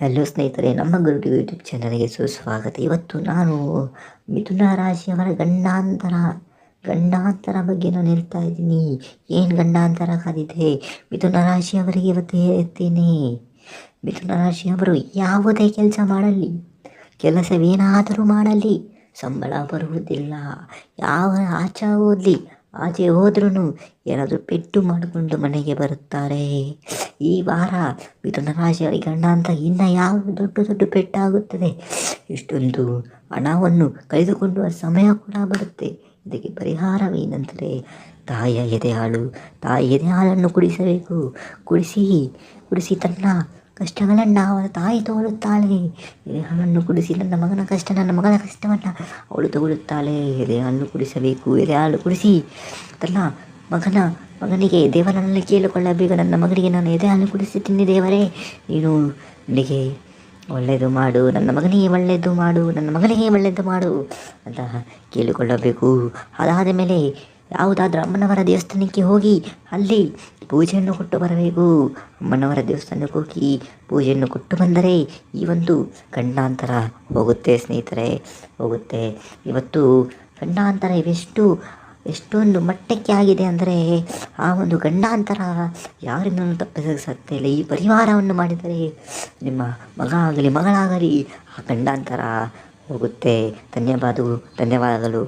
Hello ಸ್ನೇಹಿತರೆ, ನಮ್ಮ ಗುರುಡಿ YouTube ಚಾನಲ್ಗೆ ಸುಸ್ವಾಗತ. ಇವತ್ತು ನಾನು ಮಿಥುನ ರಾಶಿಯವರ ಗಂಡಾಂತರ ಗಂಡಾಂತರ ಬಗ್ಗೆ ನಾನು ಹೇಳ್ತಾ ಇದ್ದೀನಿ. ಏನು ಗಂಡಾಂತರ ಕಾದಿದೆ? ಮಿಥುನ ರಾಶಿಯವರಿಗೆ ಇವತ್ತು ಹೇಳ್ತೀನಿ. ಮಿಥುನ ರಾಶಿಯವರು ಯಾವುದೇ ಕೆಲಸ ಮಾಡಲಿ, ಕೆಲಸವೇನಾದರೂ ಮಾಡಲಿ, ಸಂಬಳ ಬರುವುದಿಲ್ಲ. ಯಾವ ಆಚೆ ಓದಲಿ, ಆಚೆ ಹೋದ್ರೂ ಏನಾದರೂ ಪೆಟ್ಟು ಮಾಡಿಕೊಂಡು ಮನೆಗೆ ಬರುತ್ತಾರೆ. ಈ ವಾರ ಮಿಥುನ ರಾಶಿಯವರಿಗೆ ಗಂಡ ಅಂತ ಇನ್ನು ಯಾವ ದೊಡ್ಡ ದೊಡ್ಡ ಪೆಟ್ಟಾಗುತ್ತದೆ? ಇಷ್ಟೊಂದು ಹಣವನ್ನು ಕಳೆದುಕೊಳ್ಳುವ ಸಮಯ ಕೂಡ ಬರುತ್ತೆ. ಇದಕ್ಕೆ ಪರಿಹಾರವೇನೆಂದರೆ ತಾಯಿಯ ಎದೆ ಹಾಳು ತಾಯಿ ಎದೆ ಹಾಲನ್ನು ಕುಡಿಸಬೇಕು. ಕುಡಿಸಿ ಕುಡಿಸಿ ತನ್ನ ಕಷ್ಟಗಳನ್ನು ಅವರ ತಾಯಿ ತಗೊಳ್ಳುತ್ತಾಳೆ ಎದೆ ಹಾಲನ್ನು ಕುಡಿಸಿ ನನ್ನ ಮಗನ ಕಷ್ಟ ನನ್ನ ಮಗನ ಕಷ್ಟವನ್ನು ಅವಳು ತಗೊಳ್ಳುತ್ತಾಳೆ ಎದೆ ಹಾಲು ಕುಡಿಸಬೇಕು. ಎದೆ ಹಾಲು ಕುಡಿಸಿ ತನ್ನ ಮಗನ ಮಗನಿಗೆ ದೇವನನ್ನು ಕೇಳಿಕೊಳ್ಳಬೇಕು. ನನ್ನ ಮಗನಿಗೆ ನಾನು ಎದೆ ಹಾಲು ಕುಡಿಸುತ್ತೀನಿ ದೇವರೇ. ನೀನು ನನಗೆ ಒಳ್ಳೆಯದು ಮಾಡು. ನನ್ನ ಮಗನಿಗೆ ಒಳ್ಳೆಯದು ಮಾಡು. ನನ್ನ ಮಗನಿಗೆ ಒಳ್ಳೆಯದು ಮಾಡು ಅಂತ ಕೇಳಿಕೊಳ್ಳಬೇಕು. ಅದಾದ ಮೇಲೆ ಯಾವುದಾದ್ರೂ ಅಮ್ಮನವರ ದೇವಸ್ಥಾನಕ್ಕೆ ಹೋಗಿ ಅಲ್ಲಿ ಪೂಜೆಯನ್ನು ಕೊಟ್ಟು ಬರಬೇಕು. ಅಮ್ಮನವರ ದೇವಸ್ಥಾನಕ್ಕೆ ಹೋಗಿ ಪೂಜೆಯನ್ನು ಕೊಟ್ಟು ಬಂದರೆ ಈ ಒಂದು ಗಂಡಾಂತರ ಹೋಗುತ್ತೆ ಸ್ನೇಹಿತರೆ. ಹೋಗುತ್ತೆ. ಇವತ್ತು ಗಂಡಾಂತರ ಇವೆಷ್ಟು ಎಷ್ಟೊಂದು ಮಟ್ಟಕ್ಕೆ ಆಗಿದೆ ಅಂದರೆ ಆ ಒಂದು ಗಂಡಾಂತರ ಯಾರಿಂದ ತಪ್ಪಿಸಕ್ಕೆ ಸಾಧ್ಯ ಇಲ್ಲ. ಈ ಪರಿವಾರವನ್ನು ಮಾಡಿದರೆ ನಿಮ್ಮ ಮಗ ಆಗಲಿ ಮಗಳಾಗಲಿ ಆ ಗಂಡಾಂತರ ಹೋಗುತ್ತೆ. ಧನ್ಯವಾದಗಳು ಧನ್ಯವಾದಗಳು.